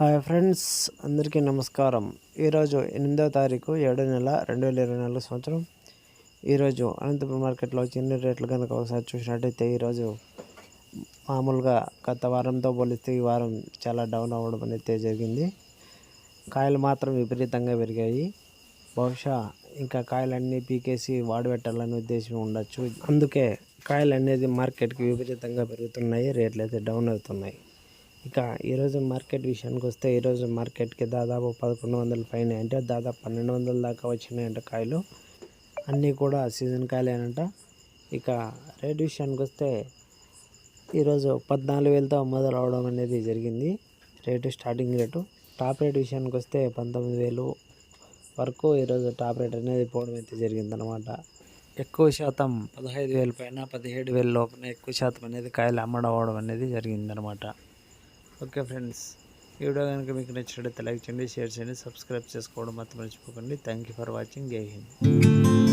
Hi friends అందరికీ నమస్కారం. ఈరోజు ఎనిమిదో తారీఖు ఏడో నెల రెండు వేల ఇరవై నాలుగు సంవత్సరం. ఈరోజు అనంతపురం మార్కెట్లో చిన్న రేట్లు కనుక ఒకసారి చూసినట్టయితే ఈరోజు మామూలుగా గత వారంతో పోలిస్తే ఈ వారం చాలా డౌన్ అవ్వడం అనేది జరిగింది. కాయలు మాత్రం విపరీతంగా పెరిగాయి. బహుశా ఇంకా కాయలన్నీ పీకేసి వాడబెట్టాలని ఉద్దేశం ఉండొచ్చు. అందుకే కాయలు అనేది మార్కెట్కి విపరీతంగా పెరుగుతున్నాయి రేట్లు అయితే డౌన్ అవుతున్నాయి. ఇక ఈరోజు మార్కెట్ విషయానికి వస్తే ఈరోజు మార్కెట్కి దాదాపు పదకొండు వందల పైన అంటే దాదాపు పన్నెండు వందల దాకా వచ్చినాయంట కాయలు. అన్నీ కూడా సీజన్ కాయలేనంట. ఇక రేట్ విషయానికి వస్తే ఈరోజు పద్నాలుగు వేలతో మొదలు అవడం అనేది జరిగింది. Rate starting rate. Top rate విషయానికి వస్తే పంతొమ్మిది వేలు వరకు ఈరోజు టాప్ రేట్ అనేది పోవడం అయితే జరిగిందనమాట ఎక్కువ శాతం పదహైదు వేల పైన పదిహేడు వేల లోపల ఎక్కువ శాతం అనేది కాయలు అమ్మడం అవడం అనేది జరిగిందనమాట ఓకే ఫ్రెండ్స్ ఈ వీడియో కనుక మీకు నచ్చినట్లయితే లైక్ చేయండి షేర్ చేయండి సబ్స్క్రైబ్ చేసుకోవడం మాత్రం మర్చిపోకండి. థ్యాంక్ యూ ఫర్ వాచింగ్ జై హింద్